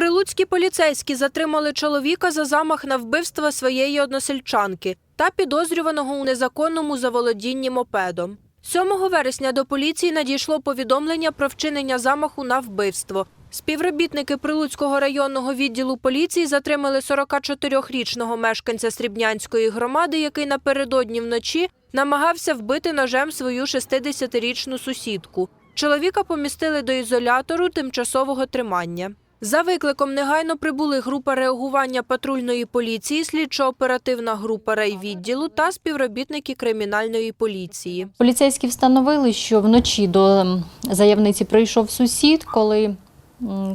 Прилуцькі поліцейські затримали чоловіка за замах на вбивство своєї односельчанки та підозрюваного у незаконному заволодінні мопедом. 7 вересня до поліції надійшло повідомлення про вчинення замаху на вбивство. Співробітники Прилуцького районного відділу поліції затримали 44-річного мешканця Срібнянської громади, який напередодні вночі намагався вбити ножем свою 60-річну сусідку. Чоловіка помістили до ізолятору тимчасового тримання. За викликом негайно прибули група реагування патрульної поліції, слідчо-оперативна група райвідділу та співробітники кримінальної поліції. Поліцейські встановили, що вночі до заявниці прийшов сусід, коли,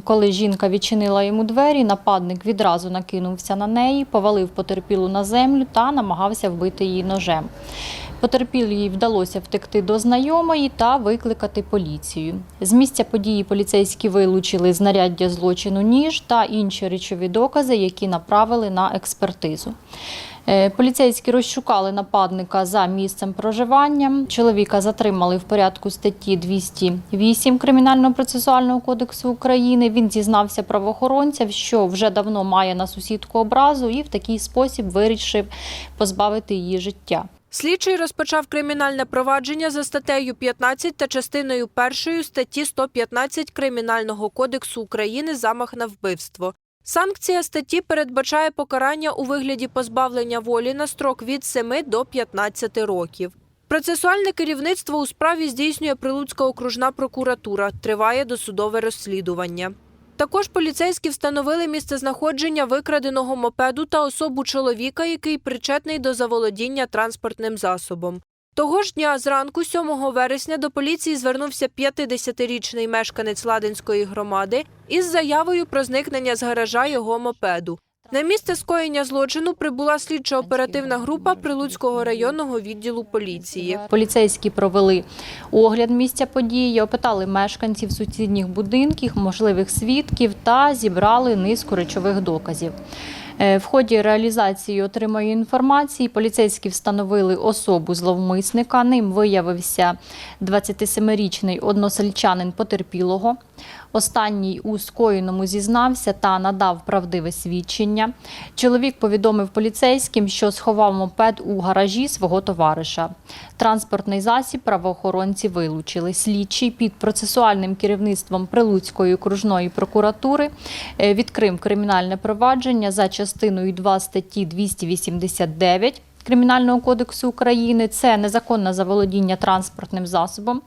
коли жінка відчинила йому двері, нападник відразу накинувся на неї, повалив потерпілу на землю та намагався вбити її ножем. Потерпілій вдалося втекти до знайомої та викликати поліцію. З місця події поліцейські вилучили знаряддя злочину ніж та інші речові докази, які направили на експертизу. Е, Поліцейські розшукали нападника за місцем проживання. Чоловіка затримали в порядку статті 208 Кримінального процесуального кодексу України. Він зізнався правоохоронцям, що вже давно має на сусідку образу і в такий спосіб вирішив позбавити її життя. Слідчий розпочав кримінальне провадження за статтею 15 та частиною 1 статті 115 Кримінального кодексу України «Замах на вбивство». Санкція статті передбачає покарання у вигляді позбавлення волі на строк від 7 до 15 років. Процесуальне керівництво у справі здійснює Прилуцька окружна прокуратура. Триває досудове розслідування. Також поліцейські встановили місцезнаходження викраденого мопеду та особу чоловіка, який причетний до заволодіння транспортним засобом. Того ж дня зранку, 7 вересня, до поліції звернувся 50-річний мешканець Ладинської громади із заявою про зникнення з гаража його мопеду. На місце скоєння злочину прибула слідчо-оперативна група Прилуцького районного відділу поліції. Поліцейські провели огляд місця події, опитали мешканців сусідніх будинків, можливих свідків та зібрали низку речових доказів. Е, В ході реалізації отриманої інформації поліцейські встановили особу зловмисника. Ним виявився 27-річний односельчанин потерпілого. Останній у скоєному зізнався та надав правдиве свідчення. Чоловік повідомив поліцейським, що сховав мопед у гаражі свого товариша. Транспортний засіб правоохоронці вилучили. Слідчий під процесуальним керівництвом Прилуцької окружної прокуратури е, відкрив кримінальне провадження за частиною 2 статті 289 Кримінального кодексу України. Це незаконне заволодіння транспортним засобом.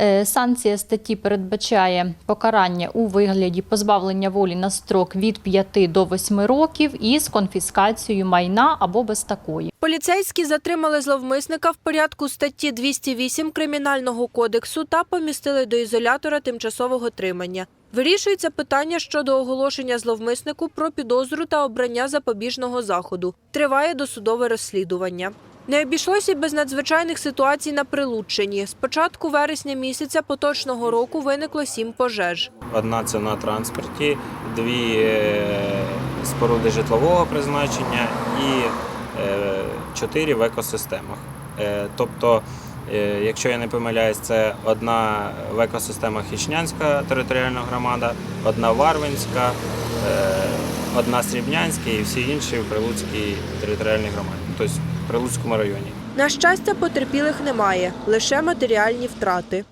Е, Санкція статті передбачає покарання у вигляді позбавлення волі на строк від 5 до 8 років із конфіскацією майна або без такої. Поліцейські затримали зловмисника в порядку статті 208 Кримінального кодексу та помістили до ізолятора тимчасового тримання. Вирішується питання щодо оголошення зловмиснику про підозру та обрання запобіжного заходу. Триває досудове розслідування. Не обійшлося без надзвичайних ситуацій на Прилуччині. З початку вересня місяця поточного року виникло сім пожеж. Одна це на транспорті, дві е, споруди житлового призначення і е, чотири в екосистемах. Е, Тобто, якщо я не помиляюсь, це одна в екосистемах Хічнянська територіальна громада, одна Варвинська, одна Срібнянська і всі інші в Прилуцькій територіальній громаді, тобто в Прилуцькому районі. На щастя, потерпілих немає, лише матеріальні втрати.